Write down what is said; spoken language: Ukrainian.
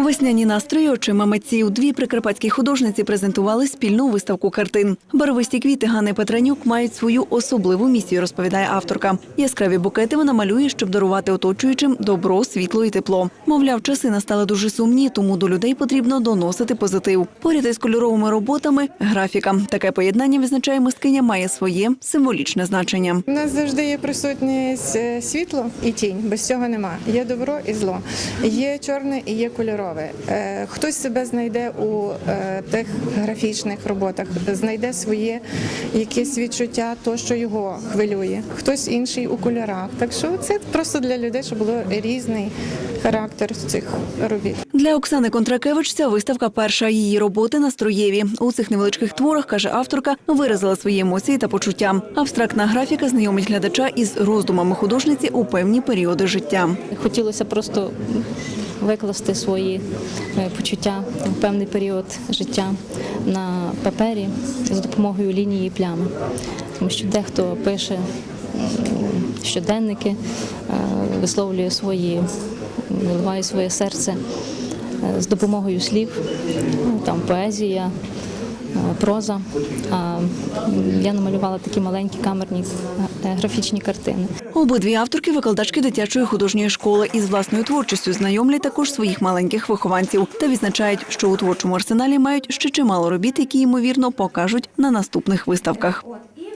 Весняні настрої очима митців. Дві прикарпатські художниці презентували спільну виставку картин. Барвисті квіти Ганни Петренюк мають свою особливу місію, розповідає авторка. Яскраві букети вона малює, щоб дарувати оточуючим добро, світло і тепло. Мовляв, часи настали дуже сумні, тому до людей потрібно доносити позитив. Поряд із кольоровими роботами графіка. Таке поєднання відзначає мисткиня має своє символічне значення. У нас завжди є присутність світло і тінь. Без цього нема. Є добро і зло. Є чорне і є кольорове. Е, Хтось себе знайде у е, тих графічних роботах, знайде своє якесь відчуття, то що його хвилює. Хтось інший у кольорах. Так що це просто для людей, щоб було різний характер цих робіт. Для Оксани Контракевич ця виставка перша її роботи на строєві. У цих невеличких творах, каже авторка, виразила свої емоції та почуття. Абстрактна графіка знайомить глядача із роздумами художниці у певні періоди життя. Хотілося просто викласти свої е, почуття в певний період життя на папері за допомогою лінії і плями. Тому що дехто пише щоденники, е, висловлює свої, виливає своє серце е, з допомогою слів, ну, там поезія. Проза, я намалювала такі маленькі камерні е, графічні картини. Обидві авторки викладачки дитячої художньої школи із власною творчістю знайомлять також своїх маленьких вихованців та відзначають, що у творчому арсеналі мають ще чимало робіт, які ймовірно покажуть на наступних виставках.